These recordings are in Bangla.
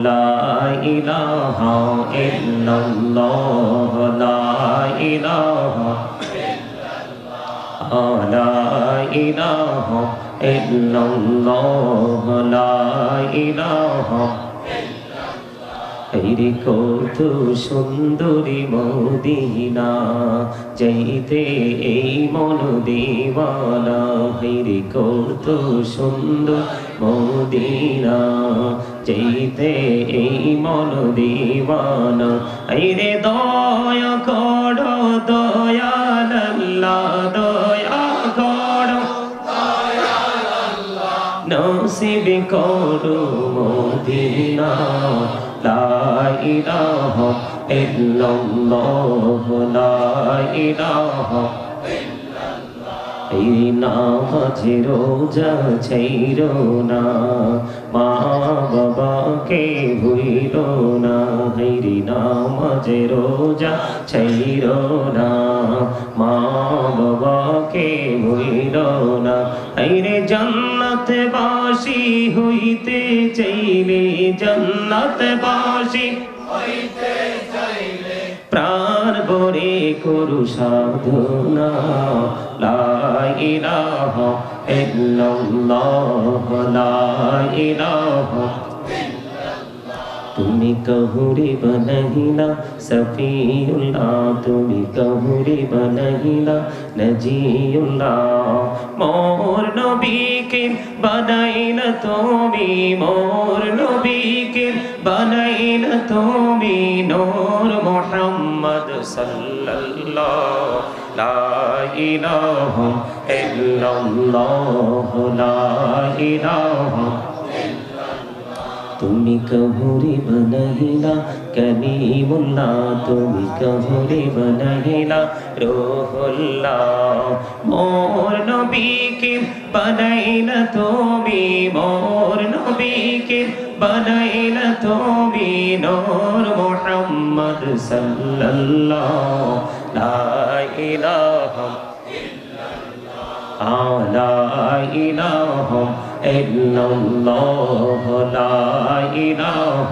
لا إله إلا الله لا إله لا إله إلا الله لا إله রে কত সুন্দরী মদিনা যাইতে এই মন দিওয়ানা রে কত সুন্দর মদিনা যাইতে এই মন দিওয়ানা রে দয়া কর, দয়াল আল্লাহ, দয়া কর। নসিব করো মদিনা। লা ইলাহা ইল্লাল্লাহ, লা এই নামাজে রোজা না। মা বাবাকে ভুইল না হেরি নামাজে রোজা ছাইর না। মা বাবাকে ভুইল না হেরে জান্নাত বাসি হইতে চাইলে জান্নাত বাসি প্রাণ ভরে করু সাধনা। লা ইলাহা ইল্লাল্লাহ লা ইলাহা তুমি কহুরি বনহিলা সফিউল্লাহ। তুমি কহুরি বনহিলা নজিউল্লাহ। মোর নবীকে বানাইলা তুমি মোর নবীকে বানাইলা তুমি নূর মুহাম্মদ সাল্লাল্লাহ লা ইলাহা ইল্লাল্লাহ। লা তুমি কহুরে বনহিলা কলিমুল্লাহ তুমি কহুরে বনহিলা রোহুল্লাহ মোর নবীকে বানাইলা তুমি মোর নবীকে বানাইলা তুমি নূর মুহাম্মদ সাল্লাল্লাহ লা ইলাহা لا إله إلا الله لا إله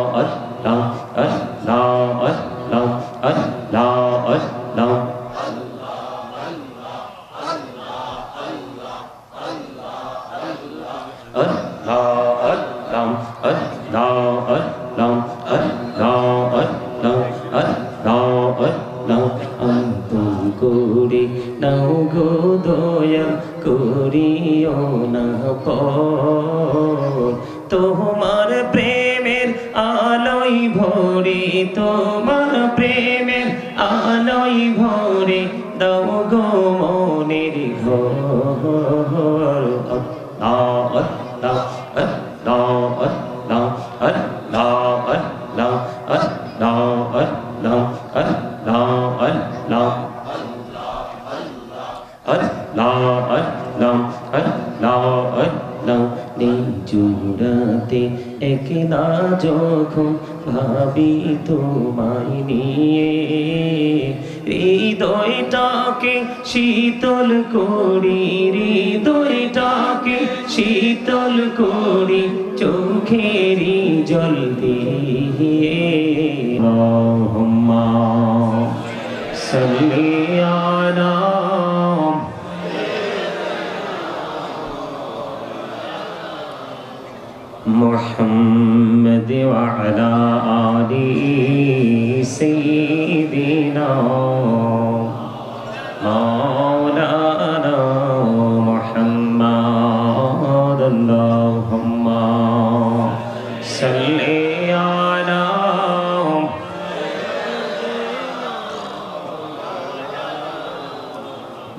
দয়া করিও না পর তোমার প্রেমের আলোই ভরে, তোমার প্রেমের আলোই ভরে, দাও গো মনের ঘর। ơi lo ơi lo ơi lo ơi lo. নি জুড়াতে একলা যখন ভাবি তোমায় নিয়ে হৃদয়টাকে শীতল করি হৃদয়টাকে শীতল করি চোখেরি জল দিয়ে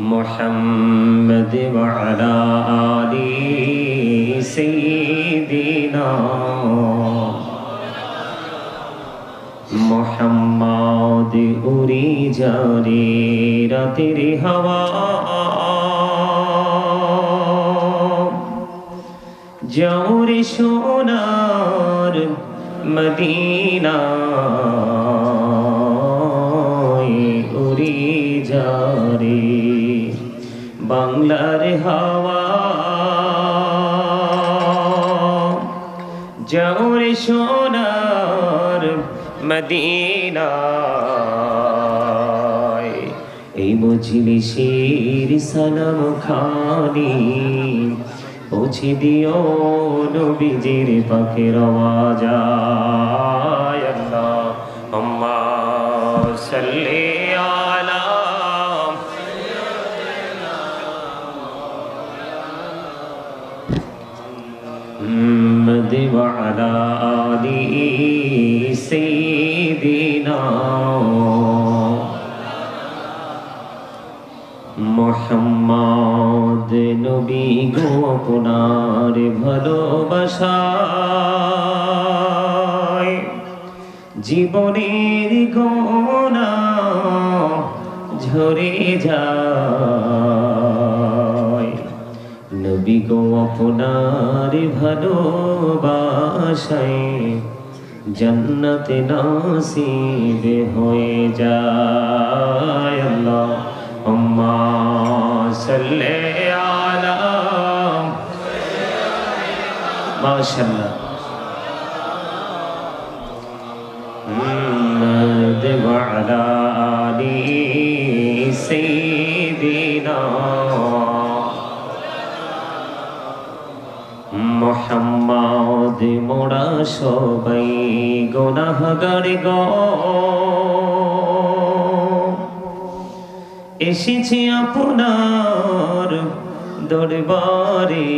محمد وعلى آل سيدنا মোহাম্মদ উড়ি যারে রাতের হাওয়া যাওরে সোনার মদিনা উড়ি যারে বাংলার হাওয়া। যাওরে সোনার মদিনা এই মজলিসের সালাম খানি পৌঁছে দিও নবীজির পাখের আওয়াজ। আল্লাহ, আম্মা সাল্লি وعلى آل سيدنا মোহাম্মদ নবী গো আপনার ভালোবাসায় জীবনের গোনা ঝরে যায় নবী গো আপনার ভালোবাসায় জন্নতে নাসিব হয়ে যায় আল্লাহ আম্মা সাল্লে আলা মাশাআল্লাহ মোহাম্মদ মোড়া সবাই গোনাহগার গ। এসেছি আপনার দরবারে,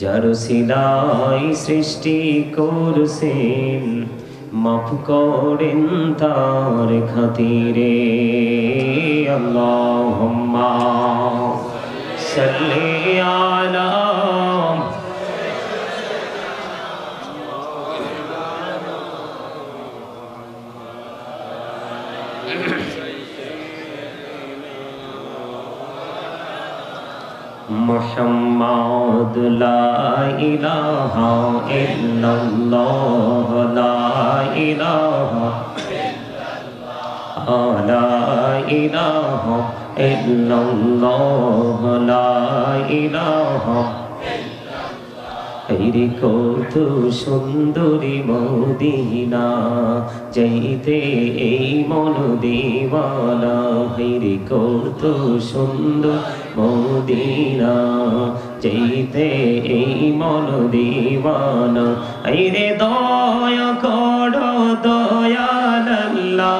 যার সিলাই সৃষ্টি করছেন, মাফ করেন তার খাতিরে। আল্লাহুম্মা صلي على محمد لا إله إلا الله لا إله إلا الله آه لا إله إلا الله لا إله রে কত সুন্দরী মদিনা যাইতে এই মন দিওয়ানা রে কত সুন্দর মদিনা যাইতে এই মন দিওয়ানা রে দয়া কর দয়াল আল্লাহ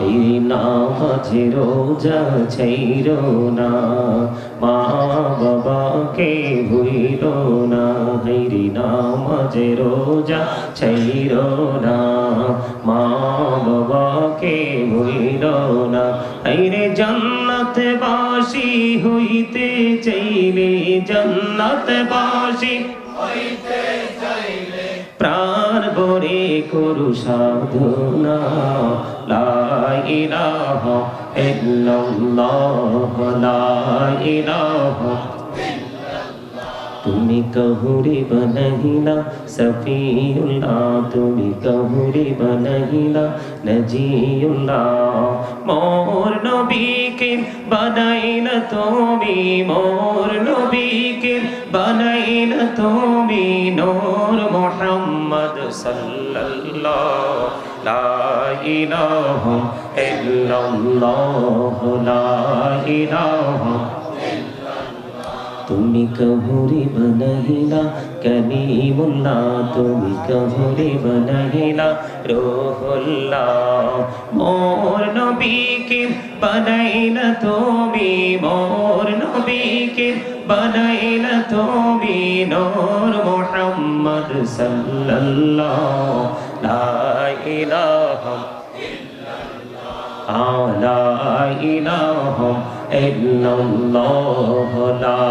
এই নামাজে রোজা ছাইর না। মা বাবাকে ভুইল না হেরি নামাজে রোজা ছাইর না। মা বাবাকে ভুইল না হেরে জান্নাত বাসি হইতে চাইলে জান্নাত বাসি প্রাণ ভরে করু সাধনা। লা ইলাহা ইল্লাল্লাহ, লা ইলাহা তুমি কহুরি বনহিলা সফিউল্লাহ। তুমি কহুরি বনহিলা নজিউল্লাহ। বানাইল তুমি মোর নবীকে বানাইল তুমি নূর মোহাম্মদ সাল্লাল্লাহ লা ইলাহা ইল্লাল্লাহ লা ইলাহা তুমি কহুরে বনহিলা কলিমুল্লাহ তুমি কহরে বনাইলা রোহুল্লাহ। মোর নবীকে বনাইলা তুমি, মোর নবীকে বনাইলা তুমি নূর মুহাম্মদ সাল্লাল্লাহু লা ইলাহা ইল্লাল্লাহ লা ইলাহা ইল্লাল্লাহ লা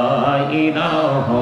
ইলাহা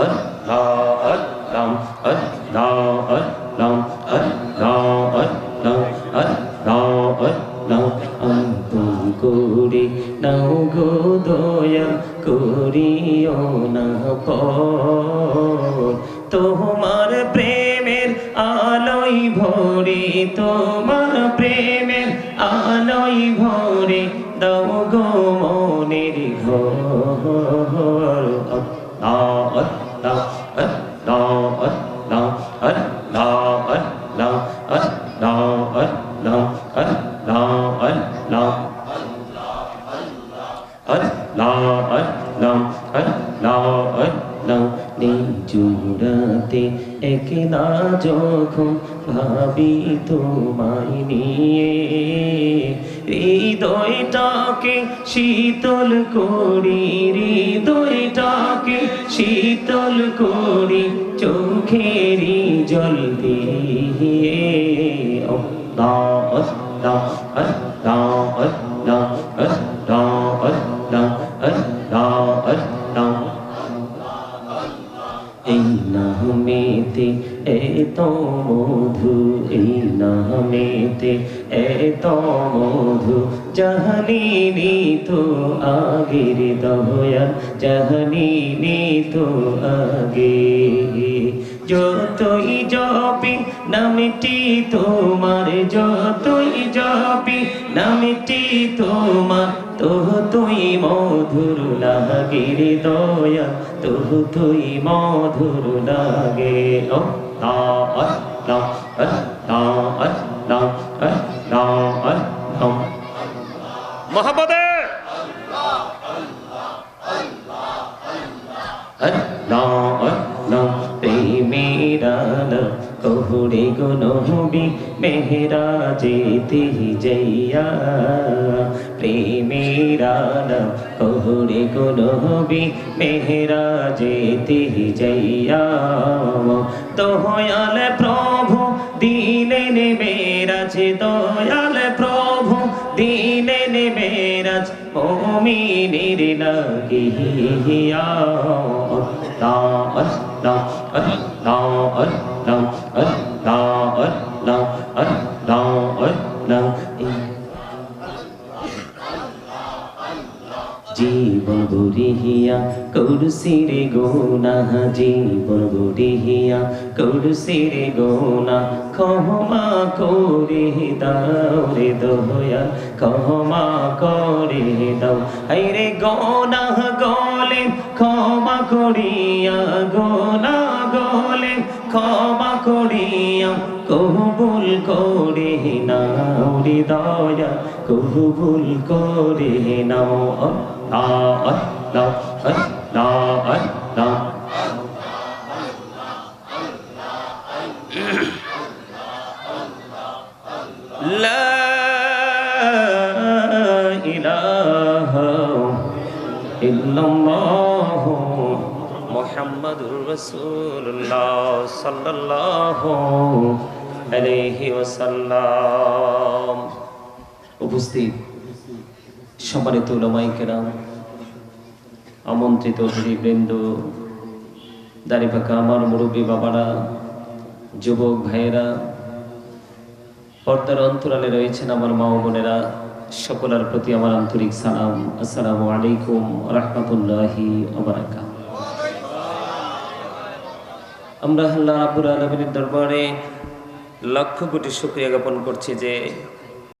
الله الله শীতল করি হৃদয়টাকে শীতল করি চোখেরি জল দিয়ে। অস্তা অস্তা অস্তা অস্তা মধু, এই নামেতে এত মধু। জাহানিনি তো আগের দয়াল, জাহানিনি তো আগে। যতই জপি, নামটি তোমার, যতই জপি, নামটি তোমার। তহু তুই মধুর লাগে রে দয়া তহু তুই মধুর লাগে। ও না না না না না না মহাপদে কহুড়ে গনহবি মেহরা যেতে যাইয়া প্রেম প্রেমেরাল কহুরে গো মেহরা যেতে যাইয়া দয়াল প্রভু দিলেন মেরাজ দয়াল প্রভু দিলেন মেরাজ মমিনের লাগিয়া আল্লাহ আল্লাহ আল্লাহ আল্লাহ আল্লাহ বুড়িহিয়া কৌরসিরে গোনা, জীবন বুড়িহিয়া কৌরসিরে গোনা ক্ষমা করে দাও রে দয়া ক্ষমা করে দাও। হাইরে গোনা গলে, ক্ষমা করিয়া গোনা গলে ক্ষমা করিয়া কবুল করে নাও রে দয়া কবুল করি নাও। আল্লাহ আল্লাহ আল্লাহ। মোহাম্মদুর রসুল্লাহ সাল্লাহ আলহি ওসাল্লাম উপস্থিত সম্মানিত উলামাইকেরাম আমন্ত্রিত অতিথিবৃন্দ দাঁড়িপাকা আমার মুরব্বী বাবারা, যুবক ভাইয়েরা, পর্দার অন্তরালে রয়েছেন আমার মা বোনেরা, সকলের প্রতি আমার আন্তরিক সালাম। আসসালামু আলাইকুম রহমতুল্লাহি আবরাকাত আমরা আল্লাহ রাবুল আলমিনের দরবারে লক্ষ কোটি শুক্রিয়া জ্ঞাপন করছি যে